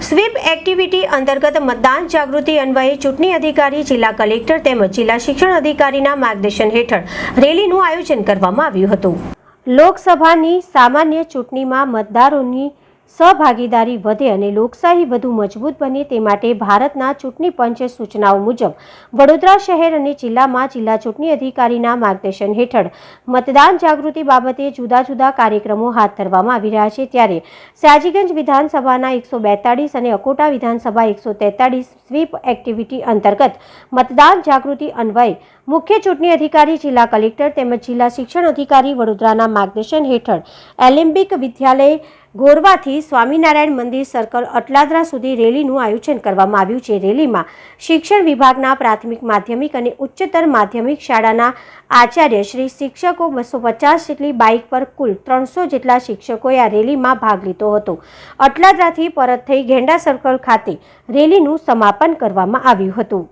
Sweep activity અંતર્ગત મતદાન જાગૃતિ અન્વયે ચૂંટણી અધિકારી, જિલ્લા કલેક્ટર તેમજ જિલ્લા શિક્ષણ અધિકારીના માર્ગદર્શન હેઠળ રેલીનું આયોજન કરવામાં આવ્યું હતું. લોકસભાની સામાન્ય ચૂંટણીમાં મતદારોની સહભાગીદારી વધે અને લોકશાહી વધુ મજબૂત બને તે માટે ભારતના ચૂંટણી પંચે સૂચનાઓ મુજબ વડોદરા શહેર અને જિલ્લામાં જિલ્લા ચૂંટણી અધિકારીના માર્ગદર્શન હેઠળ મતદાન જાગૃતિ બાબતે જુદા જુદા કાર્યક્રમો હાથ ધરવામાં આવી રહ્યા છે. ત્યારે સાજીગંજ વિધાનસભાના એકસો બેતાળીસ અને અકોટા વિધાનસભા એકસો તેતાળીસ સ્વીપ એક્ટિવિટી અંતર્ગત મતદાન જાગૃતિ અન્વયે મુખ્ય ચૂંટણી અધિકારી, જિલ્લા કલેક્ટર તેમજ જિલ્લા શિક્ષણ અધિકારી વડોદરાના માર્ગદર્શન હેઠળ એલિમ્બિક વિદ્યાલય ગોરવાથી સ્વામિનારાયણ મંદિર સર્કલ અટલાદરા સુધી રેલીનું આયોજન કરવામાં આવ્યું છે. રેલીમાં શિક્ષણ વિભાગના પ્રાથમિક, માધ્યમિક અને ઉચ્ચતર માધ્યમિક શાળાના આચાર્ય શ્રી શિક્ષકો બસો પચાસ જેટલી બાઇક પર કુલ ત્રણસો જેટલા શિક્ષકોએ આ રેલીમાં ભાગ લીધો હતો. અટલાદરાથી પરત થઈ ઘેંડા સર્કલ ખાતે રેલીનું સમાપન કરવામાં આવ્યું હતું.